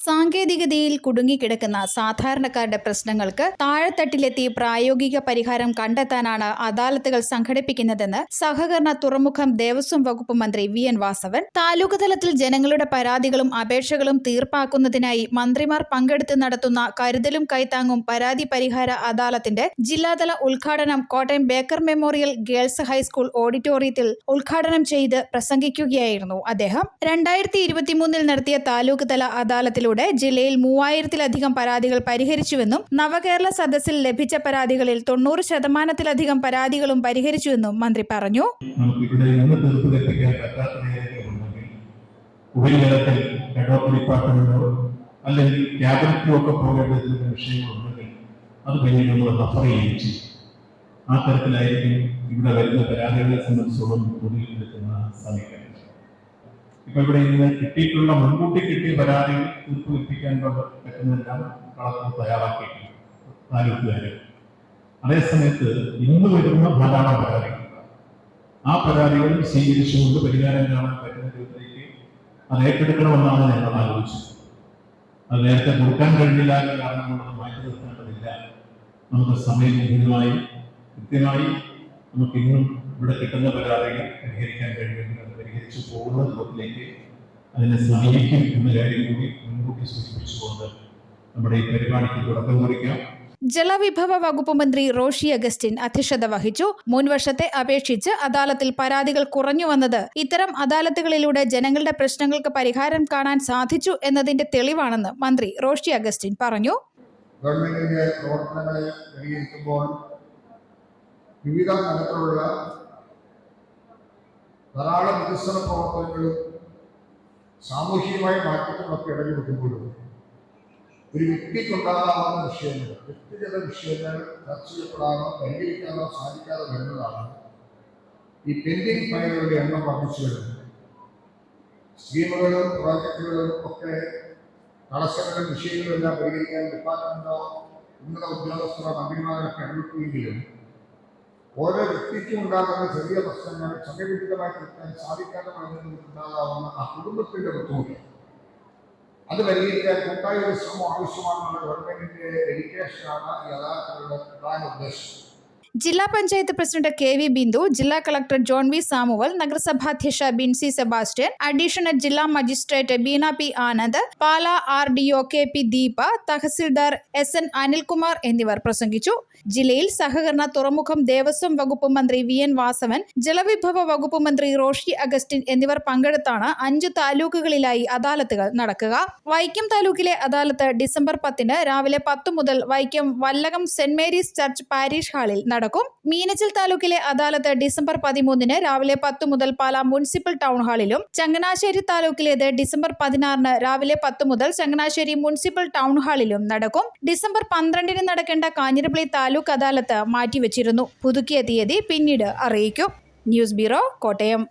സാങ്കേതികതയിൽ കുടുങ്ങിക്കിടക്കുന്ന സാധാരണക്കാരുടെ പ്രശ്നങ്ങൾക്ക് താഴെത്തട്ടിലെത്തി പ്രായോഗിക പരിഹാരം കണ്ടെത്താനാണ് അദാലത്തുകൾ സംഘടിപ്പിക്കുന്നതെന്ന് സഹകരണ തുറമുഖം ദേവസ്വം വകുപ്പ് മന്ത്രി വി എൻ വാസവൻ. താലൂക്ക് തലത്തിൽ ജനങ്ങളുടെ പരാതികളും അപേക്ഷകളും തീർപ്പാക്കുന്നതിനായി മന്ത്രിമാർ പങ്കെടുത്ത് നടത്തുന്ന കരുതലും കൈത്താങ്ങും പരാതി പരിഹാര അദാലത്തിന്റെ ജില്ലാതല ഉദ്ഘാടനം Kottayam Baker Memorial Girls high school ഓഡിറ്റോറിയത്തിൽ ഉദ്ഘാടനം ചെയ്ത് പ്രസംഗിക്കുകയായിരുന്നു അദ്ദേഹം. രണ്ടായിരത്തി നടത്തിയ താലൂക്ക് തല അദാലത്തിലൂടെ ജില്ലയിൽ മൂവായിരത്തിലധികം പരാതികൾ പരിഹരിച്ചുവെന്നും നവകേരള സദസ്സിൽ ലഭിച്ച പരാതികളിൽ തൊണ്ണൂറ് ശതമാനത്തിലധികം പരാതികളും പരിഹരിച്ചുവെന്നും മന്ത്രി പറഞ്ഞു. അത് നമ്മൾ ആ തരത്തിലായിരിക്കും ഇവിടെ വരുന്ന പരാതികളെ സംബന്ധിച്ചോളം പൊതുവിൽ എത്തുന്ന സമീപനം ഇപ്പൊ ഇവിടെ ഇന്ന് കിട്ടിയിട്ടുള്ള മുൻകൂട്ടി കിട്ടിയ പരാതികൾ തീർപ്പ് കൽപ്പിക്കാൻ പറ്റുന്നതെല്ലാം കളക്ടർ തയ്യാറാക്കിയിട്ടുണ്ട്. താലൂക്കുകാര്. അതേസമയത്ത് ഇന്ന് വരുന്ന ധാരാളം പരാതികൾ. ആ പരാതികൾ സ്വീകരിച്ചുകൊണ്ട് പരിഹാരം കാണാൻ പറ്റുന്ന രൂപത്തിലേക്ക് അത് ഏറ്റെടുക്കണമെന്നാണ് ഞങ്ങൾ ആലോചിച്ചത്. അത് നേരത്തെ കൊടുക്കാൻ കഴിഞ്ഞില്ല എന്ന കാരണം കൊണ്ട് മാറ്റി നിർത്തേണ്ടതില്ല. നമുക്ക് സമയം കൃത്യമായി നമുക്ക് ഇന്നും ഇവിടെ കിട്ടുന്ന പരാതികൾ പരിഹരിക്കാൻ കഴിയുമെങ്കിൽ അത് പരിഹരിച്ചു പോകുന്ന രൂപത്തിലേക്ക് അതിനെ സമീപിക്കും എന്ന കാര്യം കൂടി മുൻകൂട്ടി സൂചിപ്പിച്ചുകൊണ്ട് നമ്മുടെ ഈ പരിപാടിക്ക് തുടക്കം കുറിക്കാം. ജലവിഭവ വകുപ്പ് മന്ത്രി റോഷി അഗസ്റ്റിൻ അധ്യക്ഷത വഹിച്ചു. മുൻവർഷത്തെ അപേക്ഷിച്ച് അദാലത്തിൽ പരാതികൾ കുറഞ്ഞു വന്നത് ഇത്തരം അദാലത്തുകളിലൂടെ ജനങ്ങളുടെ പ്രശ്നങ്ങൾക്ക് പരിഹാരം കാണാൻ സാധിച്ചു എന്നതിന്റെ തെളിവാണെന്ന് മന്ത്രി റോഷി അഗസ്റ്റിൻ പറഞ്ഞു. ഗവൺമെന്റിന്റെ പ്രവർത്തനങ്ങളെ വിവിധ തരത്തിലുള്ള ധാരാളം വികസന പ്രവർത്തനങ്ങളും സാമൂഹികമായ മാറ്റങ്ങളൊക്കെ ഇടഞ്ഞെടുക്കുമ്പോഴും ഒരു വ്യക്തിക്കുണ്ടാകാവുന്ന വിഷയങ്ങൾ വ്യക്തിഗത വിഷയങ്ങൾ ചർച്ച ചെയ്യപ്പെടാനോ പരിഹരിക്കാനോ സാധിക്കാതെ വരുന്നതാണ് ഈ പെൻഡിങ് ഫയലുകളുടെ എണ്ണം വർദ്ധിച്ചു വരുന്നത്. സ്കീമുകളും പ്രോജക്റ്റുകളും ഒക്കെ തടസ്സങ്ങളും വിഷയങ്ങളും എല്ലാം പരിഹരിക്കാൻ ഡിപ്പാർട്ട്മെന്റോ ഉന്നത ഉദ്യോഗസ്ഥരോ മന്ത്രിമാരൊക്കെ ഇടപെട്ടുവെങ്കിലും ഓരോ വ്യക്തിക്കും ഉണ്ടാകുന്ന ചെറിയ പ്രശ്നങ്ങൾ സമയബന്ധിതമായി തീർക്കാൻ സാധിക്കാതെ ഉണ്ടാകാവുന്ന ആ കുടുംബത്തിന്റെ ബുദ്ധിമുട്ട്. അത് പരിഹരിക്കാൻ കൂട്ടായ ഒരു ശ്രമം ആവശ്യമാണെന്നുള്ള ഗവൺമെന്റിന്റെ ഡെഡിക്കേഷനാണ് യഥാർത്ഥ പ്രധാന ഉദ്ദേശം. ജില്ലാ panchayat president K V Bindu ജില്ലാ കളക്ടർ ജോൺ വി സാമുവൽ നഗരസഭാധ്യക്ഷ ബിൻസി സെബാസ്റ്റ്യൻ അഡീഷണൽ ജില്ലാ magistrate Beena P Anand Pala R D O K P Deepa tahsildar S N Anilkumar എന്നിവർ പ്രസംഗിച്ചു. ജില്ലയിൽ സഹകരണ തുറമുഖം ദേവസ്വം വകുപ്പ് മന്ത്രി വി എൻ വാസവൻ ജലവിഭവ വകുപ്പ് മന്ത്രി റോഷി അഗസ്റ്റിൻ എന്നിവർ പങ്കെടുത്താണ് അഞ്ചു താലൂക്കുകളിലായി അദാലത്തുകൾ നടക്കുക. വൈക്കം താലൂക്കിലെ അദാലത്ത് ഡിസംബർ പത്തിന് രാവിലെ പത്ത് മുതൽ Vaikom Vallakom Saint Mary's church parish ഹാളിൽ നടക്കും. മീനച്ചിൽ താലൂക്കിലെ അദാലത്ത് ഡിസംബർ പതിമൂന്നിന് രാവിലെ പത്ത് മുതൽ പാലാ മുനിസിപ്പൽ ടൗൺ ഹാളിലും ചങ്ങനാശ്ശേരി താലൂക്കിലേത് ഡിസംബർ പതിനാറിന് രാവിലെ പത്ത് മുതൽ ചങ്ങനാശ്ശേരി മുനിസിപ്പൽ ടൗൺ ഹാളിലും നടക്കും. ഡിസംബർ പന്ത്രണ്ടിന് നടക്കേണ്ട കാഞ്ഞിരപ്പള്ളി താലൂക്ക് അദാലത്ത് മാറ്റിവെച്ചിരുന്നു. പുതുക്കിയ തീയതി പിന്നീട് അറിയിക്കും. News bureau Kottayam.